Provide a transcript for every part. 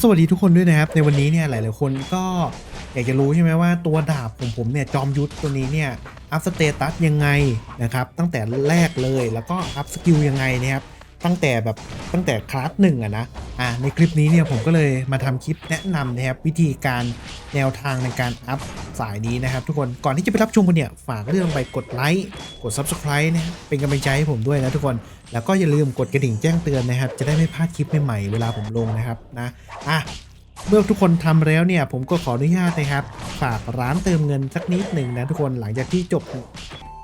สวัสดีทุกคนด้วยนะครับ ในวันนี้เนี่ยหลาย ๆ คนก็อยากจะรู้ใช่ไหมว่าตัวดาบของผมเนี่ยจอมยุทธตัวนี้เนี่ยอัพสเตตัสยังไงนะครับตั้งแต่แรกเลยแล้วก็อัพสกิลยังไงนะครับ ตั้งแต่แบบตั้งแต่คลาสหนึ่งอะนะอะในคลิปนี้เนี่ยผมก็เลยมาทำคลิปแนะนำนะครับวิธีการแนวทางในการอัพสายนี้นะครับ ทุกคนก่อนที่จะไปรับชมกันเนี่ยฝากเรื่องไปกดไลค์กด Subscribe นะเป็นกำลังใจให้ผมด้วยนะทุกคนแล้วก็อย่าลืมกดกระดิ่งแจ้งเตือนนะครับ จะได้ไม่พลาดคลิปใหม่ๆเวลาผมลงนะครับนะอะเมื่อทุกคนทำแล้วเนี่ยผมก็ขออนุญาตนะครับ ฝากร้านเติมเงินสักนิดหนึ่งนะทุกคนหลังจากที่จบ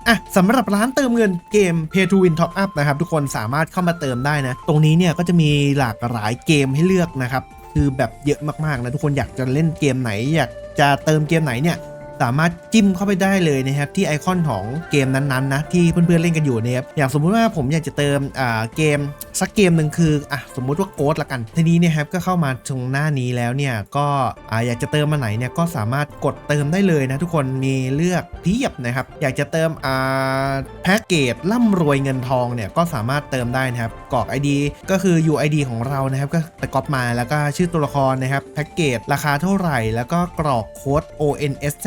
อะสำหรับร้านเติมเงินเกม Pay to Win Top Up นะครับทุกคนสามารถเข้ามาเติมได้นะ ตรงนี้เนี่ยก็จะมีหลากหลายเกมให้เลือกนะครับ คือแบบเยอะมากๆนะทุกคนอยากจะเล่นเกมไหนอยากจะเติมเกมไหนเนี่ย สามารถจิ้มเข้าไปได้เลยนะครับที่ไอคอนของเกมนั้นๆนะที่เพื่อนๆเล่นกันอยู่นะครับอย่างสมมุติว่าผมอยากจะเติมอ่าเกมสักเกมหนึ่งคืออะสมมุติว่าโกดละกัน ทีนี้เนี่ยครับก็เข้ามาตรงหน้านี้แล้วเนี่ยก็อ่าอยากจะเติมมาไหนเนี่ยก็สามารถกดเติมได้เลยนะทุกคนมีเลือกเพียบนะครับอยากจะเติมอ่าแพ็กเกจร่ำรวยเงินทองเนี่ยก็สามารถเติมได้นะครับกรอก ID ก็คือ UID ของเรานะครับก็ไปก๊อปมาแล้วก็ชื่อตัวละครนะครับแพ็กเกจราคาเท่าไหร่ แล้วก็กรอกโค้ด ONSZ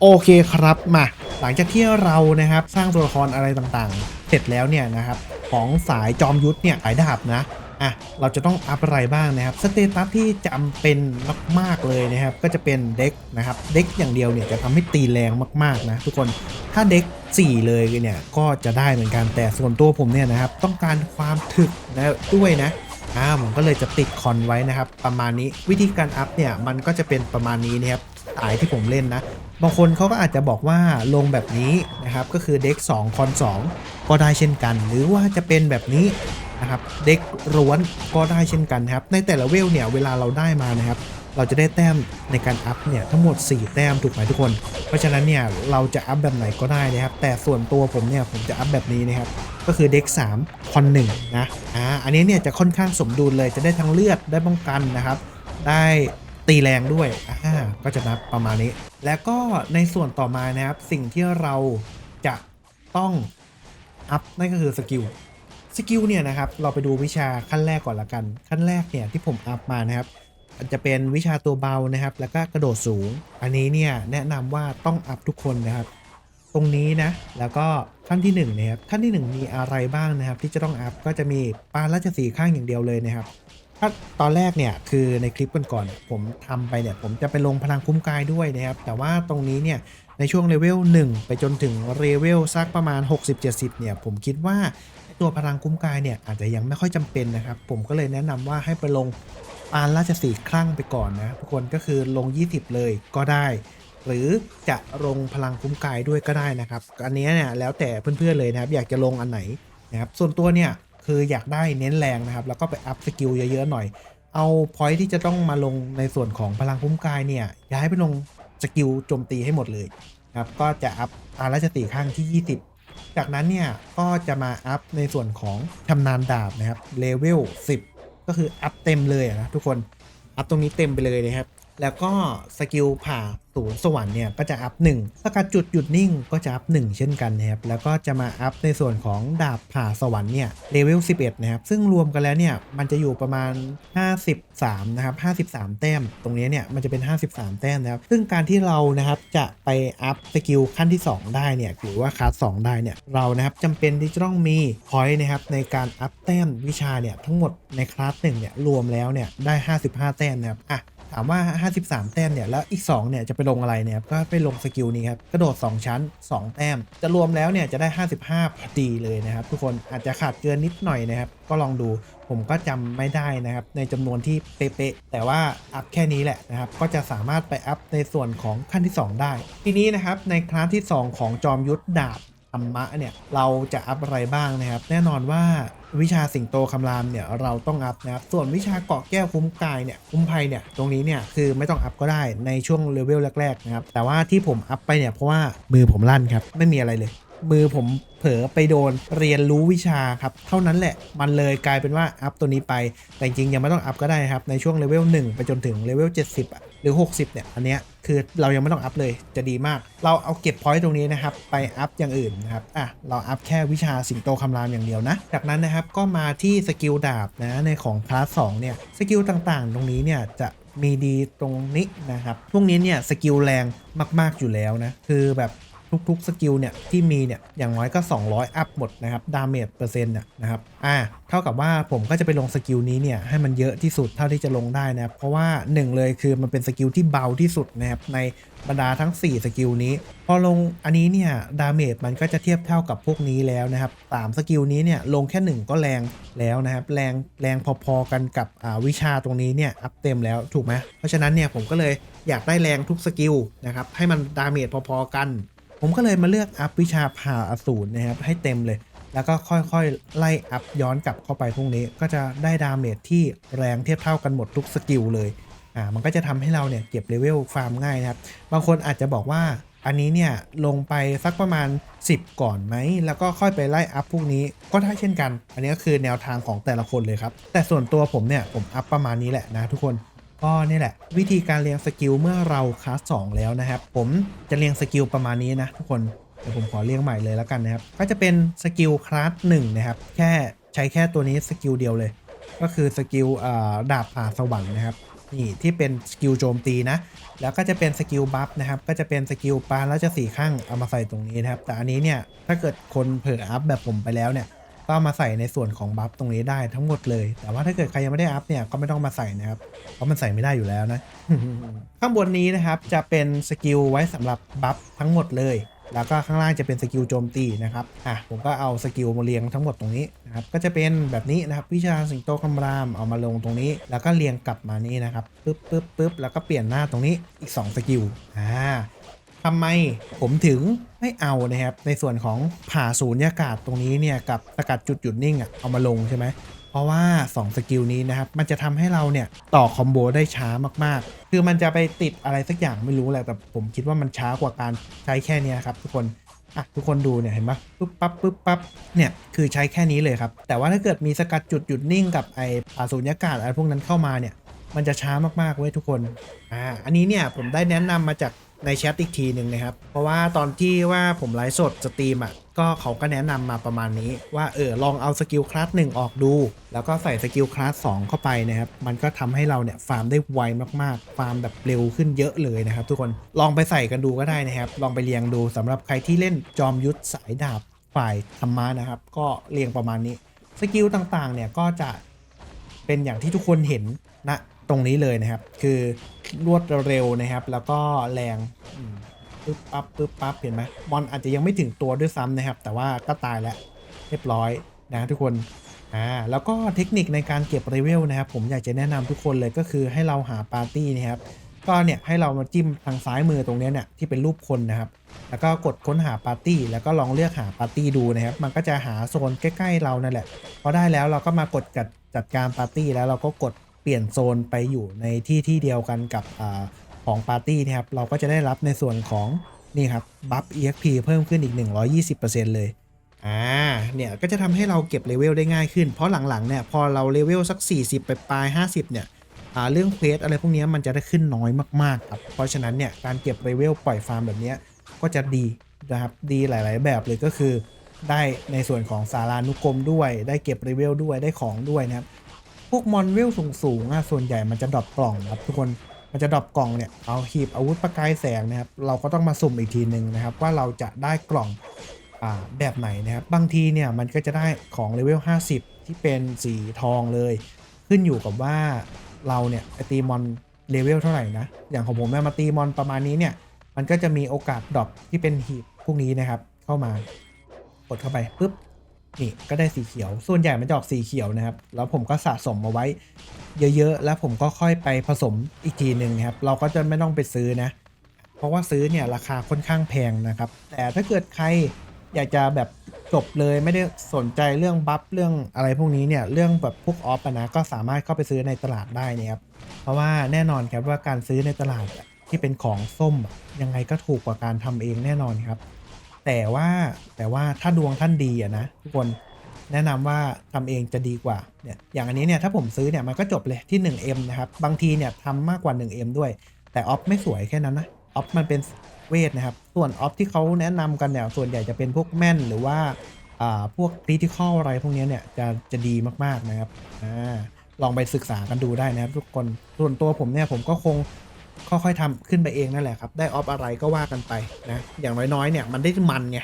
โอเคครับมาหลังจากที่เรานะครับสร้างตัวละครอะไรต่างๆ เสร็จแล้วเนี่ยนะครับของสายจอมยุทธเนี่ยสายดาบนะอะเราจะต้องอัพอะไรบ้างนะครับสเตตัสที่จำเป็นมากๆเลยนะครับ ก็จะเป็นเด็กนะครับเด็กอย่างเดียวเนี่ยจะทำให้ตีแรงมากๆนะทุกคนถ้าเด็ก4 เลยเนี่ยก็จะได้เหมือนกันแต่ส่วนตัวผมเนี่ยนะครับต้องการความถึกนะด้วยนะอ่าผมก็เลยจะติดคอนไว้นะครับ ประมาณนี้วิธีการอัพเนี่ยมันก็จะเป็นประมาณนี้นะครับสายที่ผมเล่นนะ บางคนเขาก็อาจจะบอกว่าลงแบบนี้นะครับก็คือเด็ก2คอน2ก็ได้เช่นกัน หรือว่าจะเป็นแบบนี้นะครับเด็กร้วนก็ได้เช่นกันครับ ในแต่ละเวลเนี่ยเวลาเราได้มานะครับ เราจะได้แต้มในการอัพเนี่ยทั้งหมด 4 แต้มถูกไหมทุกคน เพราะฉะนั้นเนี่ยเราจะอัพแบบไหนก็ได้นะครับ แต่ส่วนตัวผมเนี่ยผมจะอัพแบบนี้นะครับ ก็คือเด็ก3คอน1นะอ่าอันนี้เนี่ยจะค่อนข้างสมดุลเลยจะได้ทั้งเลือดได้ป้องกันนะครับ ได้ ตีแรงด้วยอ่าก็จะนับประมาณนี้ แล้วก็ในส่วนต่อมานะครับสิ่งที่เราจะต้องอัพนั่นก็คือสกิลสกิลเนี่ยนะครับเราไปดูวิชาขั้นแรกก่อนละกัน ขั้นแรกเนี่ยที่ผมอัพมานะครับจะเป็นวิชาตัวเบานะครับ แล้วก็กระโดดสูง อันนี้เนี่ยแนะนำว่าต้องอัพทุกคนนะครับ ตรงนี้นะแล้วก็ขั้นที่1นนะครับขั้นที่ 1 มีอะไรบ้างนะครับ ที่จะต้องอัพก็จะมีปานราชสีข้างอย่างเดียวเลยนะครับ ถ้าตอนแรกเนี่ยคือในคลิปก่อนๆเนี่ยผมทำไปเนี่ยผมจะไปลงพลังคุ้มกายด้วยนะครับ แต่ว่าตรงนี้เนี่ยในช่วงเลเวล1 ไปจนถึงเลเวลสักประมาณ 60-70เนี่ยผมคิดว่าตัวพลังคุ้มกายเนี่ยอาจจะยังไม่ค่อยจำเป็นนะครับ ผมก็เลยแนะนำว่าให้ไปลงปานราชสีคลั่งไปก่อนนะทุกคนก็คือลง 20 เลยก็ได้ หรือจะลงพลังคุ้มกายด้วยก็ได้นะครับ อันนี้เนี่ยแล้วแต่เพื่อนๆเลยนะครับ อยากจะลงอันไหนนะครับส่วนตัวเนี่ย คืออยากได้เน้นแรงนะครับ แล้วก็ไปอัพสกิลเยอะๆหน่อย เอาพอยที่จะต้องมาลงในส่วนของพลังคุ้มกายเนี่ย ย้ายไปลงสกิลโจมตีให้หมดเลยครับก็จะอัพอาราชตีข้างที่ 20 จากนั้นเนี่ยก็จะมาอัพในส่วนของชำนาญดาบนะครับเลเวล10 ก็คืออัพเต็มเลยนะทุกคนอัพตรงนี้เต็มไปเลยนะครับ แล้วก็สกิลผ่าศูนย์สวรรค์เนี่ยก็จะอัพ1สกัดจุดหยุดนิ่งก็จะอัพ1เช่นกันนะครับแล้วก็จะมาอัพในส่วนของดาบผ่าสวรรค์เนี่ยเลเวล11นะครับซึ่งรวมกันแล้วเนี่ยมันจะอยู่ประมาณ 53นะครับ53 แต้ม ตรงนี้เนี่ยมันจะเป็น 53 แต้มนะครับซึ่งการที่เรานะครับจะไปอัพสกิลขั้นที่ 2 ได้เนี่ยหรือว่าคลาส2ได้เนี่ยเรานะครับจำเป็นที่จะต้องมีพอยต์นะครับในการอัพแต้มวิชาเนี่ยทั้งหมดในคลาสหนึ่งเนี่ยรวมแล้วเนี่ยได้ 55 แต้มนะครับอะ ถามว่า 53 แต้มเนี่ย แล้วอีก 2 เนี่ย จะไปลงอะไรเนี่ย ก็ไปลงสกิลนี้ครับ กระโดด 2 ชั้น 2 แต้ม จะรวมแล้วเนี่ย จะได้ 55พอดีเลยนะครับ ทุกคนอาจจะขาดเกินนิดหน่อยนะครับ ก็ลองดูผมก็จำไม่ได้นะครับ ในจำนวนที่เป๊ะๆแต่ว่าอัพแค่นี้แหละนะครับ ก็จะสามารถไปอัพในส่วนของขั้นที่ 2 ได้ ทีนี้นะครับในคลาสที่ 2 ของจอมยุทธดาบ รรมะเนี่ยเราจะอัพอะไรบ้างนะครับ แน่นอนว่าวิชาสิงโตคำรามเนี่ยเราต้องอัพนะครับส่วนวิชาเกาะแก้วคุ้มกายเนี่ยคุ้มภัยเนี่ยตรงนี้เนี่ยคือไม่ต้องอัพก็ได้ในช่วงเลเวลแรกๆนะครับแต่ว่าที่ผมอัพไปเนี่ยเพราะว่ามือผมลั่นครับไม่มีอะไรเลย มือผมเผลอไปโดนเรียนรู้วิชาครับเท่านั้นแหละมันเลยกลายเป็นว่าอัพตัวนี้ไป แต่จริงๆยังไม่ต้องอัพก็ได้ครับในช่วงเลเวล1ไปจนถึงเลเวล70อะ รือ 60 เนี่ย อันเนี้ยคือเรายังไม่ต้องอัพเลยจะดีมาก เราเอาเก็บพอยต์ตรงนี้นะครับ ไปอัพอย่างอื่นนะครับ อะ เราอัพแค่วิชาสิงโตคำรามอย่างเดียวนะ จากนั้นนะครับก็มาที่สกิลดาบนะในของคลาสสองเนี่ย สกิลต่างๆ ตรงนี้เนี่ยจะมีดีตรงนี้นะครับ พวกนี้เนี่ยสกิลแรงมากๆอยู่แล้วนะ คือแบบ ทุกๆสกิลเนี่ยที่มีเนี่ยอย่างน้อยก็ 200 อัพหมดนะครับดาเมจเปอร์เซ็นต์เนี่ยนะครับอ่าเท่ากับว่าผมก็จะไปลงสกิลนี้เนี่ยให้มันเยอะที่สุดเท่าที่จะลงได้นะครับเพราะว่า 1 เลยคือมันเป็นสกิลที่เบาที่สุดนะครับในบรรดาทั้ง 4 สกิลนี้ พอลงอันนี้เนี่ยดาเมจมันก็จะเทียบเท่ากับพวกนี้แล้วนะครับสามสกิลนี้เนี่ยลงแค่ 1 ก็แรงแล้วนะครับแรงแรงพอๆกันกับอ่าวิชาตรงนี้เนี่ยอัพเต็มแล้วถูกไหมเพราะฉะนั้นเนี่ยผมก็เลยอยากได้แรงทุกสกิลนะครับให้มันดาเมจพอๆกัน ผมก็เลยมาเลือกอัพวิชาผ่าอสูรนะครับให้เต็มเลย แล้วก็ค่อยๆ ไล่อัพย้อนกลับเข้าไปพวกนี้ ก็จะได้ดาเมจที่แรงเทียบเท่ากันหมดทุกสกิลเลยอ่ามันก็จะทำให้เราเนี่ยเก็บเลเวลฟาร์มง่ายนะครับ บางคนอาจจะบอกว่าอันนี้เนี่ยลงไปสักประมาณ 10 ก่อนไหม แล้วก็ค่อยไปไล่อัพพวกนี้ก็ได้เช่นกัน อันนี้ก็คือแนวทางของแต่ละคนเลยครับ แต่ส่วนตัวผมเนี่ยผมอัพประมาณนี้แหละนะทุกคน ก็นี่แหละ วิธีการเรียงสกิลเมื่อเราคลาส2แล้วนะครับ ผมจะเรียงสกิลประมาณนี้นะทุกคนเดี๋ยวผมขอเรียงใหม่เลยแล้วกันนะครับ ก็จะเป็นสกิลคลาส1นะครับ แค่ใช้แค่ตัวนี้สกิลเดียวเลย ก็คือสกิลดาบผ่าสวรรค์นะครับนี่ที่เป็นสกิลโจมตีนะ แล้วก็จะเป็นสกิลบัฟนะครับ ก็จะเป็นสกิลปาแล้วจะสี่ข้างเอามาใส่ตรงนี้นะครับ แต่อันนี้เนี่ย ถ้าเกิดคนเผลออัพแบบผมไปแล้วเนี่ย ก็มาใส่ในส่วนของบัฟตรงนี้ได้ทั้งหมดเลย แต่ว่าถ้าเกิดใครยังไม่ได้อัพเนี่ยก็ไม่ต้องมาใส่นะครับ เพราะมันใส่ไม่ได้อยู่แล้วนะ ข้างบนนี้นะครับจะเป็นสกิลไว้สำหรับบัฟทั้งหมดเลย แล้วก็ข้างล่างจะเป็นสกิลโจมตีนะครับ อะผมก็เอาสกิลมาเรียงทั้งหมดตรงนี้นะครับ ก็จะเป็นแบบนี้นะครับวิชาสิงโตคำรามเอามาลงตรงนี้ แล้วก็เรียงกลับมานี่นะครับปึ๊บปึ๊บปึ๊บแล้วก็เปลี่ยนหน้าตรงนี้อีก 2 สกิล อ่า ทำไมผมถึงไม่เอานะครับ ในส่วนของผ่าศูนยากาศตรงนี้เนี่ยกับสกัดจุดหยุดนิ่งอะเอามาลงใช่ไหมเพราะว่า 2 สกิลนี้นะครับ มันจะทำให้เราเนี่ยต่อคอมโบได้ช้ามากๆ คือมันจะไปติดอะไรสักอย่างไม่รู้แหละแต่ผมคิดว่ามันช้ากว่าการใช้แค่นี้ครับทุกคนอะทุกคนดูเนี่ยเห็นปะปุ๊บปั๊บปุ๊บปั๊บเนี่ยคือใช้แค่นี้เลยครับ แต่ว่าถ้าเกิดมีสกัดจุดหยุดนิ่งกับไอ้ผ่าสูญญากาศอะไรพวกนั้นเข้ามาเนี่ยมันจะช้ามากๆเว้ยทุกคนอ่าอันนี้เนี่ยผมได้แนะนำมาจาก ในแชทอีกทีหนึ่งนะครับ เพราะว่าตอนที่ว่าผมไลฟ์สดสตรีมอะก็เขาก็แนะนำมาประมาณนี้ ว่าเออลองเอาสกิลคลาสหนึ่งออกดู แล้วก็ใส่สกิลคลาสสองเข้าไปนะครับ มันก็ทำให้เราเนี่ยฟาร์มได้ไวมากๆ ฟาร์มแบบเร็วขึ้นเยอะเลยนะครับ ทุกคนลองไปใส่กันดูก็ได้นะครับ ลองไปเรียงดูสำหรับใครที่เล่นจอมยุทธสายดาบฝ่ายธรรมะนะครับ ก็เรียงประมาณนี้สกิลต่างๆเนี่ยก็จะเป็นอย่างที่ทุกคนเห็นณ ตรงนี้เลยนะครับ คือรวดเร็วนะครับ แล้วก็แรงปึ๊บปั๊บปึ๊บปั๊บเห็นไหมบอลอาจจะยังไม่ถึงตัวด้วยซ้ำนะครับ แต่ว่าก็ตายแล้วเรียบร้อยนะทุกคนอ่าแล้วก็เทคนิคในการเก็บเลเวลนะครับ ผมอยากจะแนะนำทุกคนเลยก็คือให้เราหาปาร์ตี้นะครับก็เนี่ยให้เรามาจิ้มทางซ้ายมือตรงนี้เนี่ยที่เป็นรูปคนนะครับ แล้วก็กดค้นหาปาร์ตี้แล้วก็ลองเลือกหาปาร์ตี้ดูนะครับ มันก็จะหาโซนใกล้ ๆ เรานั่นแหละพอได้แล้วเราก็มากดจัดจัดการปาร์ตี้แล้วเราก็กด ปลี่ยนโซนไปอยู่ในที่ที่เดียวกันกับอของปาร์ตี้นะครับเราก็จะได้รับในส่วนของนี่ครับบัฟ EXP เพิ่มขึ้นอีก 120%เลยอ่าเนี่ยก็จะทำให้เราเก็บเลเวลได้ง่ายขึ้น เพราะหลังๆเนี่ยพอเราเลเวลสัก 40 ไปปลาย 50 เนี่ยอ่าเรื่องเควสอะไรพวกนี้มันจะได้ขึ้นน้อยมากๆครับเพราะฉะนั้นเนี่ยการเก็บเลเวลปล่อยฟาร์มแบบนี้ก็จะดีนะครับดีหลายๆ แบบเลยก็คือ ได้ในส่วนของสารานุกรมด้วย ได้เก็บเลเวลด้วยได้ของด้วยนะครับ พวกมอนเวลสูงๆอะส่วนใหญ่มันจะดรอปกล่องครับทุกคนมันจะดรอปกล่องเนี่ยเอาหีบอาวุธประกายแสงนะครับเราก็ต้องมาสุ่มอีกทีหนึ่งนะครับ ว่าเราจะได้กล่องอ่าแบบไหนนะครับบางทีเนี่ยมันก็จะได้ของเลเวล50 ที่เป็นสีทองเลย ขึ้นอยู่กับว่าเราเนี่ยไปตีมอนเลเวลเท่าไหร่นะอย่างของผมเนี่มาตีมอนประมาณนี้เนี่ยมันก็จะมีโอกาสดรอปที่เป็นหีบพวกนี้นะครับเข้ามากดเข้าไปปุ๊บ นี่ก็ได้สีเขียว ส่วนใหญ่มันจะออกสีเขียวนะครับ แล้วผมก็สะสมมาไว้ เยอะๆ แล้วผมก็ค่อยไปผสมอีกทีหนึ่งครับ เราก็จะไม่ต้องไปซื้อนะ เพราะว่าซื้อเนี่ยราคาค่อนข้างแพงนะครับ แต่ถ้าเกิดใครอยากจะแบบจบเลยไม่ได้สนใจเรื่องบัฟเรื่องอะไรพวกนี้เนี่ยเรื่องแบบพวกออฟนะก็สามารถเข้าไปซื้อในตลาดได้นะครับเพราะว่าแน่นอนครับว่าการซื้อในตลาดที่เป็นของส้มยังไงก็ถูกกว่าการทำเองแน่นอนครับ แต่ว่าแต่ว่าถ้าดวงท่านดีอะนะทุกคนแนะนำว่าทำเองจะดีกว่าเนี่ยอย่างอันนี้เนี่ยถ้าผมซื้อเนี่ยมันก็จบเลยที่ 1M นะครับ บางทีเนี่ยทำมากกว่า 1M ด้วย แต่ออฟไม่สวยแค่นั้นนะออฟมันเป็นเวทนะครับ ส่วนออฟที่เขาแนะนำกันเนี่ยส่วนใหญ่จะเป็นพวกแม่นหรือว่าอ่าพวกคริติคอลอะไรพวกเนี้ยเนี่ยจะจะดีมากๆนะครับอ่าลองไปศึกษากันดูได้นะครับทุกคนส่วนตัวผมเนี่ยผมก็คง ค่อยๆทำขึ้นไปเองนั่นแหละครับ ได้ออฟอะไรก็ว่ากันไปนะ อย่างน้อยๆเนี่ยมันได้มันไง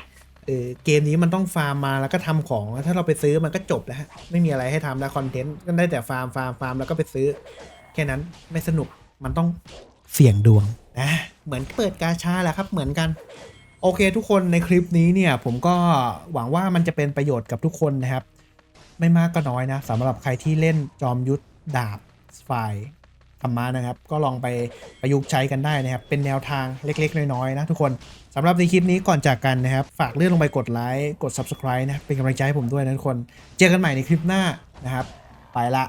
เออเกมนี้มันต้องฟาร์มมาแล้วก็ทำของ ถ้าเราไปซื้อมันก็จบแล้วฮะ ไม่มีอะไรให้ทำแล้วคอนเทนต์ก็ได้แต่ฟาร์มฟาร์มฟาร์มแล้วก็ไปซื้อ แค่นั้นไม่สนุกมันต้องเสี่ยงดวงนะเหมือนเปิดกาชาแหละครับเหมือนกัน โอเคทุกคนในคลิปนี้เนี่ยผมก็หวังว่ามันจะเป็นประโยชน์กับทุกคนนะครับ ไม่มากก็น้อยนะสำหรับใครที่เล่นจอมยุทธดาบฝ่าย ธรรมะนะครับ ก็ลองไปประยุกต์ใช้กันได้นะครับ เป็นแนวทางเล็กๆ น้อยๆนะทุกคนสำหรับในคลิปนี้ก่อนจากกันนะครับ ฝากเลื่อนลงไปกดไลค์กด subscribe นะเป็นกำลังใจให้ผมด้วยนะทุกคน เจอกันใหม่ในคลิปหน้านะครับ ไปละ